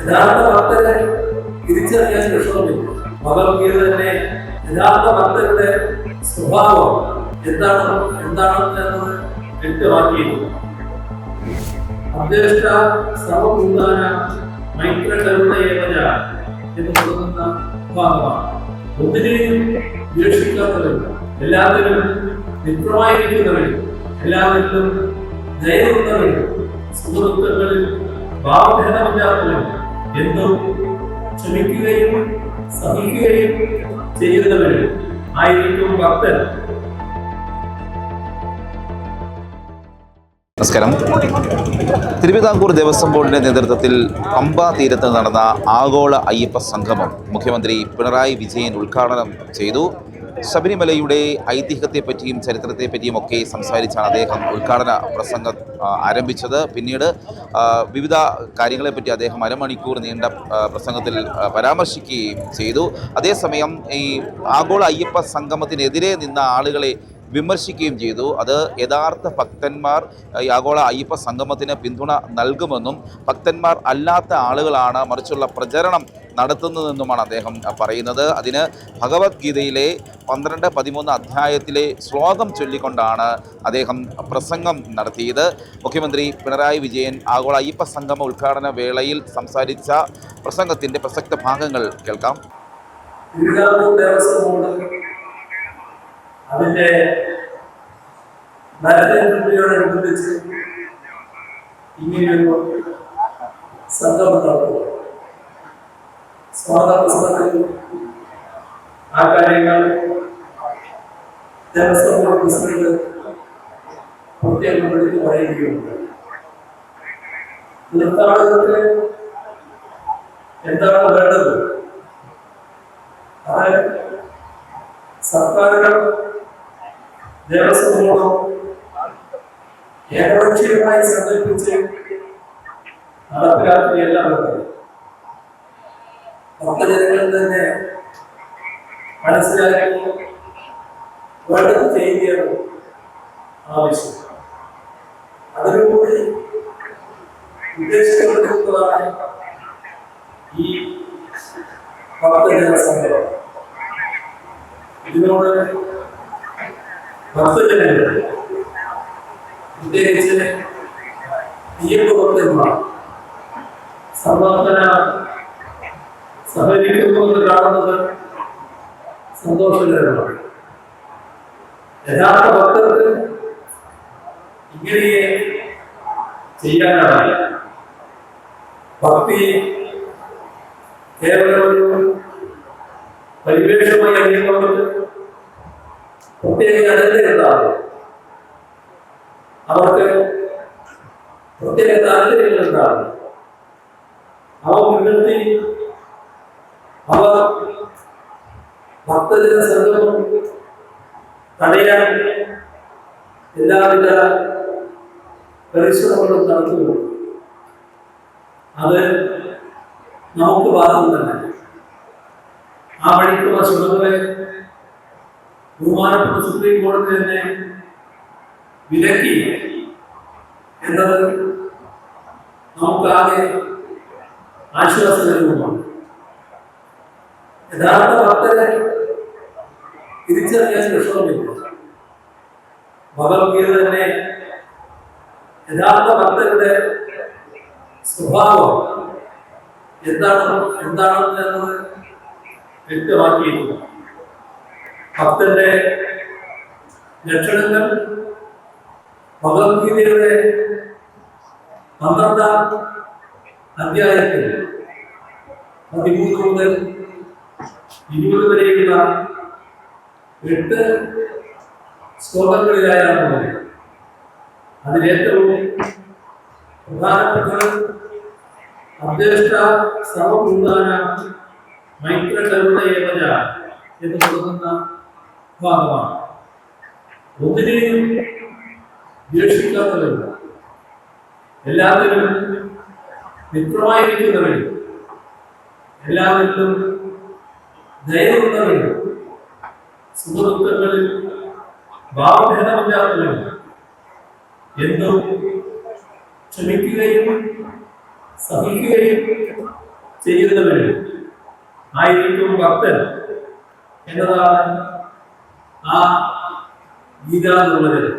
യഥാർത്ഥ ഭക്തരെ തിരിച്ചറിയാൻ വിഷമമില്ല ഭഗവത്ഗീത തന്നെ യഥാർത്ഥ ഭക്തരുടെ സ്വഭാവം എന്താണ് എന്നത് വ്യക്തമാക്കിയിരുന്നു. അധ്യക്ഷ എന്ന് തുടങ്ങുന്ന ഭാഗമാണ്. ഒന്നിനെയും ഉപേക്ഷിക്കാത്തവരും എല്ലാത്തിനും മിത്രമായിരിക്കുന്നവരും എല്ലാവരിലും ദയവുന്നവരും സുഹൃത്തുക്കളിൽ ഭാവഭേദമില്ലാത്തവരും എന്നും ക്ഷമിക്കുകയും സഹിക്കുകയും ചെയ്യുന്നവർ ആയിരിക്കും ഭക്തൻ. നമസ്കാരം. തിരുവിതാംകൂർ ദേവസ്വം ബോർഡിന്റെ നേതൃത്വത്തിൽ പമ്പ തീരത്ത് നടന്ന ആഗോള അയ്യപ്പ സംഗമം മുഖ്യമന്ത്രി പിണറായി വിജയൻ ഉദ്ഘാടനം ചെയ്തു. ശബരിമലയുടെ ഐതിഹ്യത്തെപ്പറ്റിയും ചരിത്രത്തെപ്പറ്റിയും ഒക്കെ സംസാരിച്ചാണ് അദ്ദേഹം ഉദ്ഘാടന പ്രസംഗം ആരംഭിച്ചത്. പിന്നീട് വിവിധ കാര്യങ്ങളെപ്പറ്റി അദ്ദേഹം അരമണിക്കൂർ നീണ്ട പ്രസംഗത്തിൽ പരാമർശിക്കുകയും ചെയ്തു. അതേസമയം ഈ ആഗോള അയ്യപ്പ സംഗമത്തിനെതിരെ നിന്ന ആളുകളെ വിമർശിക്കുകയും ചെയ്തു. അത് യഥാർത്ഥ ഭക്തന്മാർ ആഗോള അയ്യപ്പ സംഗമത്തിന് പിന്തുണ നൽകുമെന്നും ഭക്തന്മാർ അല്ലാത്ത ആളുകളാണ് മറിച്ചുള്ള പ്രചരണം നടത്തുന്നതെന്നുമാണ് അദ്ദേഹം പറയുന്നത്. അതിന് ഭഗവത്ഗീതയിലെ പന്ത്രണ്ട് പതിമൂന്ന് അധ്യായത്തിലെ ശ്ലോകം ചൊല്ലിക്കൊണ്ടാണ് അദ്ദേഹം പ്രസംഗം നടത്തിയത്. മുഖ്യമന്ത്രി പിണറായി വിജയൻ ആഗോള അയ്യപ്പ സംഗമ ഉദ്ഘാടന വേളയിൽ സംസാരിച്ച പ്രസംഗത്തിന്റെ പ്രസക്ത ഭാഗങ്ങൾ കേൾക്കാം. അതിന്റെ നരേന്ദ്രമോദിയോടനുബന്ധിച്ച് ഇങ്ങനെയൊരു സംഗമം നടത്തുക ആ കാര്യങ്ങൾ എന്താണ് വേണ്ടത്? സർക്കാരുകൾ നടപ്പിലാക്കുകയല്ല വേണ്ടത്. ഭക്തജനങ്ങളിൽ തന്നെ മനസ്സിലാക്കി വേണ്ടത് ചെയ്യുകയാണ് ആവശ്യം അതിനുകൂടി ഉദ്ദേശിക്കപ്പെടുന്നതാണ് ഈ ഭക്തജന സംഘം ഇതിനോട് ഭക്തജനങ്ങൾ പ്രത്യേകിച്ച് അയ്യപ്പ ഭക്തന്മാർ സർവാത്മന സഹകരിക്കുന്നു എന്ന് കാണുന്നത് സന്തോഷകരമാണ്. യഥാർത്ഥ ഭക്തർക്ക് ഇങ്ങനെ ചെയ്യാനാണ് ഭക്തി കേവലം ഒരു പരിവേഷമായി അറിയുന്നവർക്ക് പ്രത്യേക അജണ്ടയുണ്ടാകും അവർക്ക് പ്രത്യേക താല്പര്യങ്ങളുണ്ടാകും അവ മുൻനിർത്തി അവർ ഭക്തജന സംഗമം തടയാൻ എല്ലാവിധ പരിശ്രമങ്ങളും നടത്തുന്നു. അത് നമുക്ക് ബാധകം തന്നെ. ആ വഴിക്കുള്ള ശ്രമങ്ങളെ ബഹുമാനപ്പെട്ട സുപ്രീം കോടതി തന്നെ വിലക്കി എന്നത് നമുക്കാകെ ആശ്വാസകരവുമാണ് യഥാർത്ഥ ഭക്തരെ തിരിച്ചറിയാൻ വിഷമമില്ല. ഭഗവത്ഗീത തന്നെ യഥാർത്ഥ ഭക്തരുടെ സ്വഭാവം എന്താണ് എന്താണെന്ന് എന്നത് വ്യക്തമാക്കിയിരുന്നു ഭക്തന്റെ ലക്ഷണങ്ങൾ ഭഗവത്ഗീതയുടെ പന്ത്രണ്ടാം അധ്യായത്തിൽ പതിമൂന്ന് മുതൽ ഇരുപത് വരെയുള്ള എട്ട് ശ്ലോകങ്ങളിലായാണ് പറയുന്നത് അതിലേറ്റവും പ്രധാനപ്പെട്ടത് അധ്യക്ഷ സർവഭൂതാന മൈത്രകരുണയേവന എന്ന് തുടങ്ങുന്ന ഭാഗമാണ്. ഒന്നിനെയും ദേഷിക്കാത്തവരും എല്ലാവരും മിത്രമായിരിക്കുന്നവരും എല്ലാവരിലും ദയവുന്നവരും സുഹൃത്തുക്കളിൽ ഭാവഭേദമില്ലാത്തവരും എന്നും ക്ഷമിക്കുകയും സഹിക്കുകയും ചെയ്യുന്നവരിൽ ആയിരിക്കും ഭക്തൻ എന്നതാണ് ആ ഗീതാ എന്നുള്ളത്